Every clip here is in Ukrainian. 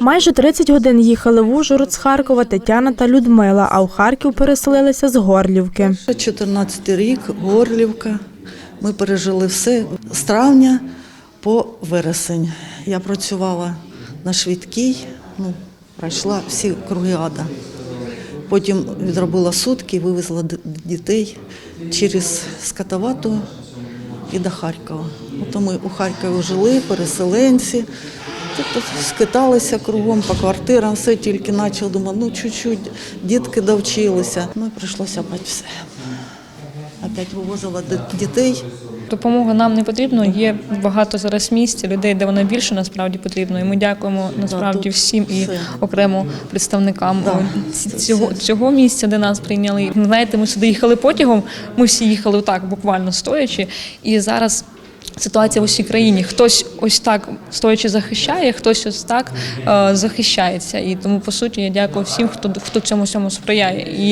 Майже 30 годин їхали в Ужгород з Харкова Тетяна та Людмила, а у Харків переселилися з Горлівки. 14 рік, Горлівка. Ми пережили все з травня по вересень. Я працювала на швидкій, ну, пройшла всі круги ада. Потім відробила сутки, вивезла дітей через Скатовату і до Харкова. Ото ми у Харкові жили, переселенці. Тобто скиталися кругом по квартирам, все тільки почав, думаю, ну чуть-чуть, дітки довчилися. Ну і прийшлося опять все. Опять вивозила дітей. Допомога нам не потрібна. Є багато зараз місць, людей, де вона більше насправді потрібна. І ми дякуємо насправді всім і окремо представникам цього, цього місця, де нас прийняли. Знаєте, ми сюди їхали потягом. Ми всі їхали так, буквально стоячи. І зараз. Ситуація в усій країні. Хтось ось так стоячи захищає, хтось ось так е, захищається. І тому, по суті, я дякую всім, хто хто цьому всьому сприяє. І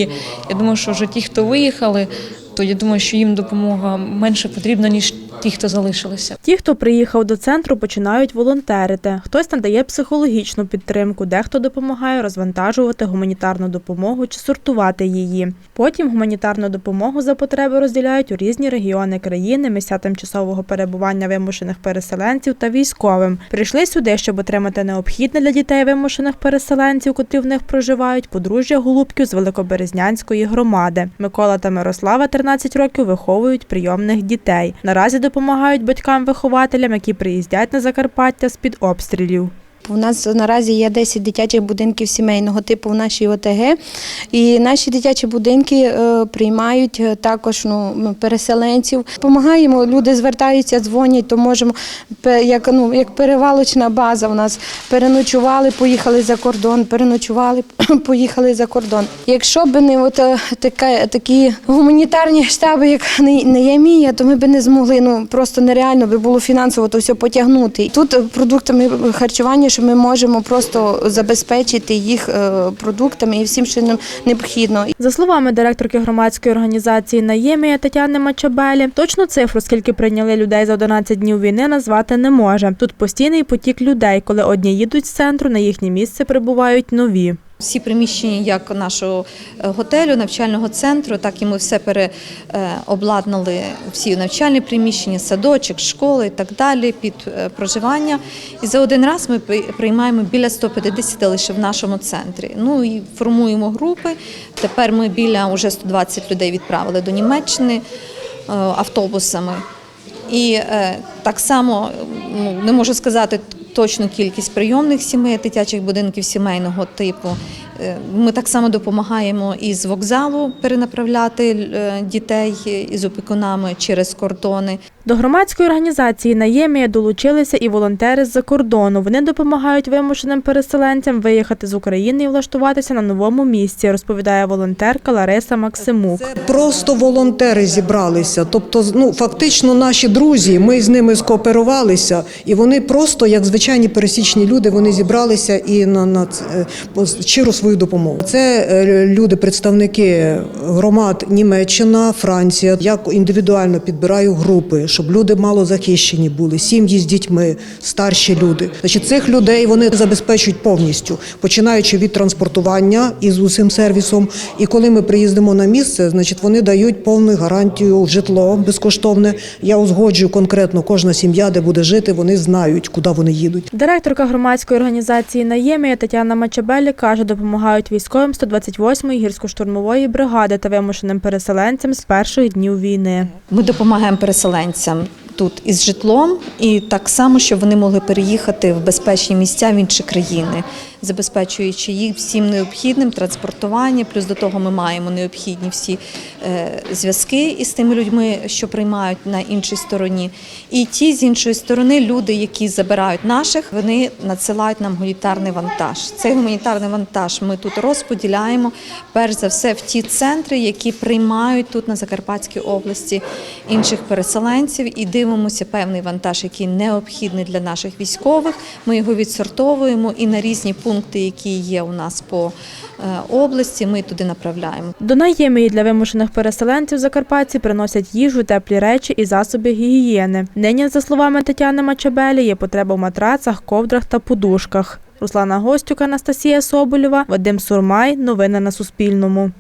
я думаю, що вже ті, хто виїхали, то я думаю, що їм допомога менше потрібна, ніж ті, хто залишилися. Ті, хто приїхав до центру, починають волонтерити. Хтось надає психологічну підтримку, дехто допомагає розвантажувати гуманітарну допомогу чи сортувати її. Потім гуманітарну допомогу за потреби розділяють у різні регіони країни, місця тимчасового перебування вимушених переселенців та військовим. Прийшли сюди, щоб отримати необхідне для дітей вимушених переселенців, котрі в них проживають, подружжя Голубків з Великоберезнянської громади. Микола та Мирослава 13 років виховують прийомних дітей. Наразі допомагають батькам-вихователям, які приїздять на Закарпаття з під обстрілів. У нас наразі є 10 дитячих будинків сімейного типу в нашій ОТГ. І наші дитячі будинки е, приймають е, також ну, переселенців. Помагаємо, люди звертаються, дзвонять, то можемо як, ну, як перевалочна база. У нас переночували, поїхали за кордон, переночували, поїхали за кордон. Якщо б не от, е, така, такі гуманітарні штаби, як не- Неємія, то ми б не змогли. Ну просто нереально би було фінансово то все потягнути. Тут продуктами харчування, що ми можемо просто забезпечити їх е, продуктами і всім, що нам необхідно. За словами директорки громадської організації Наємія Тетяни Мачабелі, точну цифру, скільки прийняли людей за 11 днів війни, назвати не може. Тут постійний потік людей, коли одні їдуть з центру, на їхнє місце прибувають нові. Всі приміщення як нашого е, готелю, навчального центру, так і ми все переобладнали всі навчальні приміщення, садочок, школи і так далі під е, проживання. І за один раз ми приймаємо біля 150 лише в нашому центрі. Ну і формуємо групи. Тепер ми біля уже 120 людей відправили до Німеччини е, автобусами. І е, так само ну, не можу сказати точну кількість прийомних сімей, дитячих будинків сімейного типу. Е, Ми так само допомагаємо із вокзалу перенаправляти е, дітей із опікунами через кордони. До громадської організації Наємія долучилися і волонтери з-за кордону. Вони допомагають вимушеним переселенцям виїхати з України і влаштуватися на новому місці, розповідає волонтерка Лариса Максимук. Це просто волонтери зібралися. Тобто, ну фактично, наші друзі, ми з ними скооперувалися, і вони просто, як звичайні пересічні люди, вони зібралися і на, на е, щиру свою допомогу. Це е, люди, представники громад Німеччина, Франція. Я індивідуально підбираю групи, щоб люди мало захищені були, сім'ї з дітьми, старші люди. Значить, цих людей вони забезпечують повністю, починаючи від транспортування із усім сервісом. І коли ми приїздимо на місце, значить вони дають повну гарантію житло безкоштовне. Я узгоджую конкретно кожна сім'я, де буде жити, вони знають, куди вони їдуть. Директорка громадської організації Наємія Тетяна Мачабелі каже, допомагають військовим 128-ї гірсько-штурмової бригади та вимушеним переселенцям з перших днів війни. Ми допомагаємо переселенцям тут із житлом, і так само, щоб вони могли переїхати в безпечні місця в інші країни, забезпечуючи їх всім необхідним транспортування. Плюс до того ми маємо необхідні всі е, зв'язки із тими людьми, що приймають на іншій стороні. І ті з іншої сторони, люди, які забирають наших, вони надсилають нам гуманітарний вантаж. Цей гуманітарний вантаж ми тут розподіляємо перш за все в ті центри, які приймають тут на Закарпатській області інших переселенців, і дивимося. дивимося певний вантаж, який необхідний для наших військових. Ми його відсортовуємо і на різні пункти, які є у нас по е, області, ми туди направляємо. До Наємії для вимушених переселенців Закарпатці приносять їжу, теплі речі і засоби гігієни. Нині, за словами Тетяни Мачабелі, є потреба в матрацах, ковдрах та подушках. Руслана Гостюк, Анастасія Соболєва, Вадим Сурмай. Новини на Суспільному.